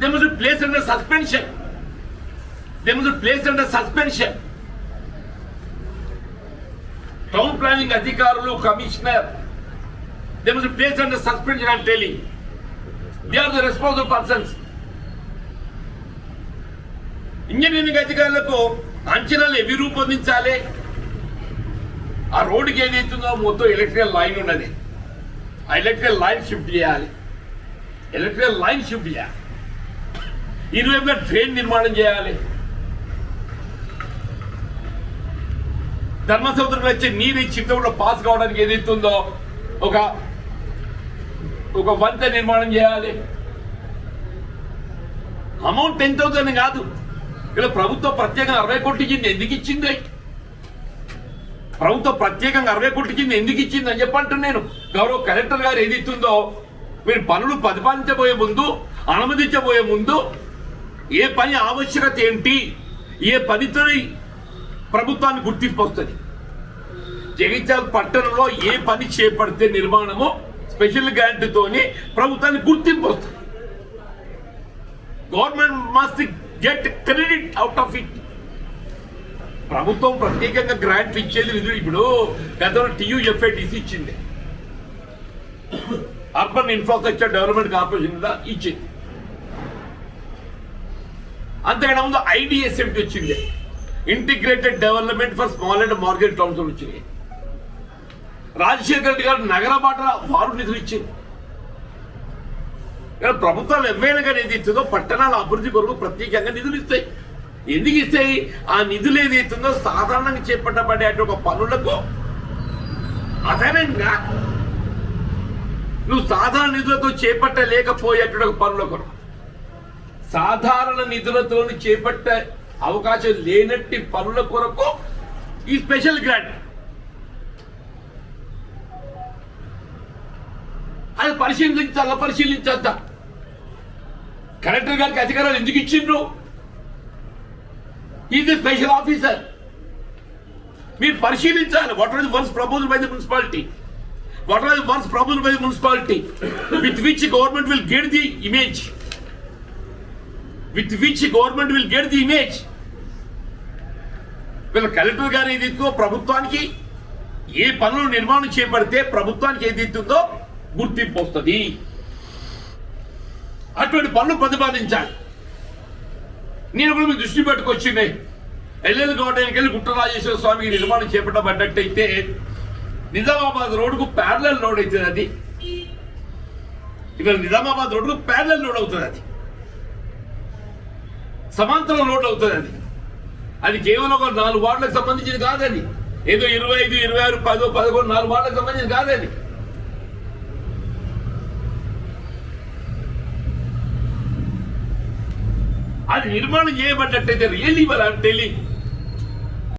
They must place under suspension they must place under suspension town planning అధికారులు commissioner they must place under suspension and telling they are the responsible persons engineering అధికారులకు అంచనాలు ఎవి రూపొందించాలి ఆ రోడ్డుకి ఏదైతుందో మొత్తం electrical line ఉన్నది. ఆ ఎలక్ట్రికల్ లైన్ షిఫ్ట్ చేయాలి. ఎలక్ట్రికల్ లైన్ షిఫ్ట్ చేయాలి. ఇరువైపులా ట్రైన్ నిర్మాణం చేయాలి. ధర్మసముద్రంలో వచ్చే నీరు ఈ చిత్తూరులో పాస్ కావడానికి ఏదైతుందో ఒక ఒక వంత నిర్మాణం చేయాలి. అమౌంట్ ఎంత అవుతుంది కాదు. ఇలా ప్రభుత్వం ప్రత్యేకంగా అరవై కోట్లు ఇచ్చింది ఎందుకు ఇచ్చింది? ప్రభుత్వం ప్రత్యేకంగా అరవై కోట్లు ఇచ్చింది ఎందుకు ఇచ్చింది అని చెప్పంటున్నాను నేను. గౌరవ కలెక్టర్ గారు ఏది ఇస్తుందో మీరు పనులు ప్రతిపాదించబోయే ముందు అనుమతించబోయే ముందు ఏ పని ఆవశ్యకత ఏంటి? ఏ పనితో ప్రభుత్వాన్ని గుర్తింపు వస్తుంది. జగిత్యాల పట్టణంలో ఏ పని చేపడితే నిర్మాణము స్పెషల్ గ్యారంటీతోని ప్రభుత్వానికి గుర్తింపు వస్తుంది. Government must get credit out of it. ప్రభుత్వం ప్రత్యేకంగా గ్రాంట్లు ఇచ్చేది నిధులు ఇప్పుడు గతంలో టీయూఎఫ్ఐడిసి ఇచ్చింది. అర్బన్ ఇన్ఫ్రాస్ట్రక్చర్ డెవలప్మెంట్ కార్పొరేషన్ ఇచ్చింది. అంతకన్నా ముందు ఐడిఎస్ఎంటి వచ్చింది? Integrated development for small and market towns వచ్చింది. రాజశేఖర రెడ్డి గారు నగర బాట వారు నిధులు ఇచ్చింది. ప్రభుత్వం ప్రభుత్వాలు ఎవరైనా ఏది ఇస్తుందో పట్టణాల అభివృద్ధి కొరకు ప్రత్యేకంగా నిధులు ఇస్తాయి. ఎందుకు ఇస్తాయి? ఆ నిధులు ఏది ఇస్తుందో సాధారణంగా చేపట్టబడే ఒక పనులకు అదనంగా నువ్వు సాధారణ నిధులతో చేపట్టలేకపోయేటువంటి ఒక పనుల కొరకు. సాధారణ నిధులతో చేపట్టే అవకాశం లేనట్టి పనుల కొరకు ఈ స్పెషల్ గ్రాంట్. అది పరిశీలించాల పరిశీలించద్దా? కలెక్టర్ గారికి అధికారాలు ఎందుకు ఇచ్చిండ్రు? ఈజ్ స్పెషల్ ఆఫీసర్ మీరు పరిశీలించాలి. What are the ones proposal by the municipality what are the ones proposal by the municipality with which government will get the image with which government will get the image. వీళ్ళ collector గారు ఏది ఇస్తుందో ప్రభుత్వానికి ఏ పనులు నిర్మాణం చేపడితే ప్రభుత్వానికి ఏది ఇస్తుందో గుర్తింపు వస్తుంది. అటువంటి పనులు ప్రతిపాదించాలి. నేను కూడా మీ దృష్టి పెట్టుకొచ్చింది. ఎల్ఎల్ గవర్నమెంట్కి వెళ్ళి గుట్టరాజేశ్వర స్వామికి నిర్మాణం చేపట్టబడ్డట్టయితే నిజామాబాద్ రోడ్డుకు ప్యారలల్ రోడ్ అవుతుంది అది. ఇక్కడ నిజామాబాద్ రోడ్డుకు ప్యారలల్ రోడ్ అవుతుంది అది. సమాంతరం రోడ్ అవుతుంది అది కేవలం ఒక నాలుగు వార్డులకు సంబంధించింది కాదని. ఏదో ఇరవై ఐదు ఇరవై ఆరు పదో పదకొండు నాలుగు వార్డులకు సంబంధించింది కాదని. అది నిర్మాణం చేయబడ్డట్టయితే రియల్ ఇవ్వాలి? టెలి